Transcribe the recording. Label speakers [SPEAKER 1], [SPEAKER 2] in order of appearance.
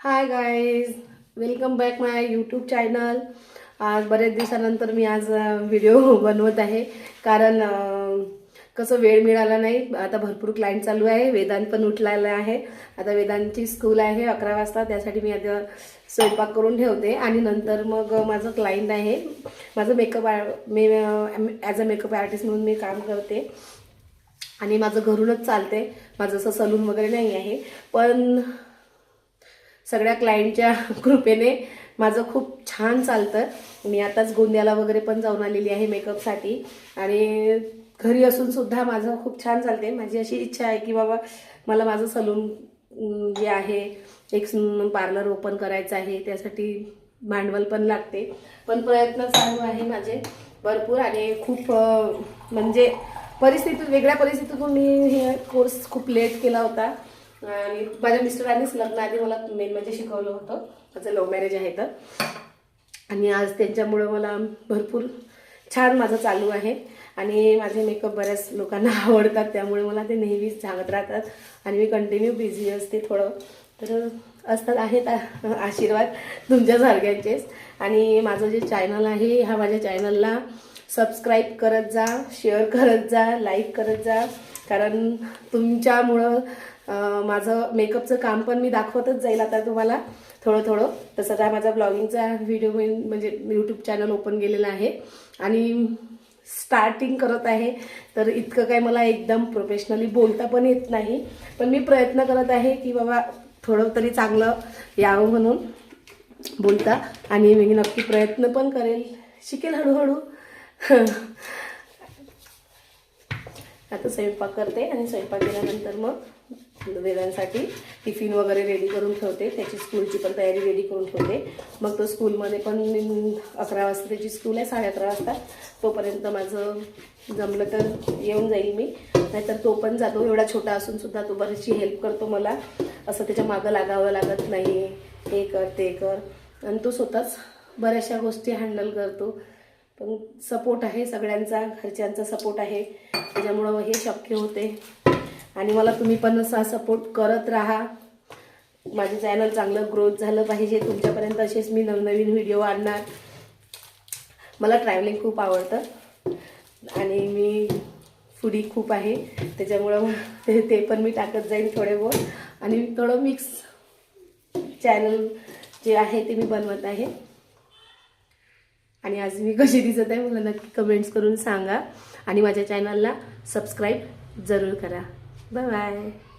[SPEAKER 1] Hi guys welcome back my YouTube channel आज बऱ्याच दिवसानंतर मी आज व्हिडिओ बनवत आहे. कारण कसं वेळ मिळाला नाही आता भरपूर क्लायंट चालू आहे. वेदांत पण उठलेला आहे. आता वेदांतची स्कूल आहे अकरा वाजता. त्यासाठी मी आता स्वयंपाक करून ठेवते. आणि नंतर मग माझं क्लायंट आहे. माझं मेकअप मी ॲज अ मेकअप आर्टिस्ट म्हणून मी काम करते. आणि माझं घरूनच चालते. माझं असं सलून वगैरे नाही आहे. पण सगळ्या क्लायंटच्या कृपेने माझं खूप छान चालतं. मी आताच गोंद्याला वगैरे पण जाऊन आलेली आहे मेकअपसाठी आणि घरी असून सुद्धा माझं खूप छान चालते माझी अशी इच्छा आहे की बाबा मला माझं सलून जे आहे एक पार्लर ओपन करायचं आहे. त्यासाठी भांडवल पण लागते. पण प्रयत्न चालू आहे माझे भरपूर. आणि खूप म्हणजे परिस्थितीत वेगळ्या परिस्थितीतून मी हे कोर्स खूप लेट केला होता. आणि माझ्या मिस्टरांनीच लग्नाआधी मला मेन म्हणजे शिकवलं होतं. माझं लव्ह मॅरेज आहे तर आणि आज त्यांच्यामुळं मला भरपूर छान माझं चालू आहे. आणि माझे मेकअप बऱ्याच लोकांना आवडतात त्यामुळे मला ते नेहमीच सांगत राहतात. आणि मी कंटिन्यू बिझी असते थोडं. तर असतात आहेत आशीर्वाद तुमच्यासारख्यांचेच. आणि माझं जे चॅनल आहे ह्या माझ्या चॅनलला सबस्क्राईब करत जा शेअर करत जा लाईक करत जा. कारण तुमच्यामुळं माझं मेकअपचं काम पण मी दाखवतच जाईल आता तुम्हाला. थोडं थोडं तसं काय माझा ब्लॉगिंगचा व्हिडिओ म्हणजे यूट्यूब चॅनल ओपन केलेला आहे. आणि स्टार्टिंग करत आहे. तर इतकं काय मला एकदम प्रोफेशनली बोलता पण येत नाही. पण मी प्रयत्न करत आहे की बाबा थोडं तरी चांगलं यावं म्हणून बोलता. आणि मी नक्की प्रयत्न पण करेल. शिकेल हळूहळू. आता स्वयंपाक करते आणि स्वयंपाक केल्यानंतर मग वेदांसाठी टिफिन वगैरे रेडी करून ठेवते. त्याची स्कूलची पण तयारी रेडी करून ठेवते. मग तो स्कूलमध्ये पण अकरा वाजता त्याची स्कूल आहे साडे अकरा वाजता. तोपर्यंत माझं जमलं तर येऊन जाईल मी. नाहीतर तो पण जातो. एवढा छोटा असून सुद्धा तो बरीचशी हेल्प करतो मला. असं त्याच्या मागं लागावं लागत नाही हे कर ते कर. आणि तो स्वतःच बऱ्याचशा गोष्टी हँडल करतो. पण सपोर्ट आहे सगळ्यांचा घरच्यांचा सपोर्ट आहे. त्याच्यामुळं हे शक्य होते. आणि मला तुम्ही पण असा सपोर्ट करत राहा. माझे चॅनल चांगलं ग्रोथ झालं पाहिजे. तुमच्यापर्यंत असेच मी नवनवीन व्हिडिओ आणणार. मला ट्रॅव्हलिंग खूप आवडतं. आणि मी फुडी खूप आहे. त्याच्यामुळं ते ते पण मी टाकत जाईन थोडे बहुत. आणि थोडं मिक्स चॅनल जे आहे ते मी बनवत आहे. आणि आज मी कशी दिसत आहे मला नक्की कमेंट्स करून सांगा. आणि माझ्या चॅनलला सबस्क्राईब जरूर करा. 拜拜。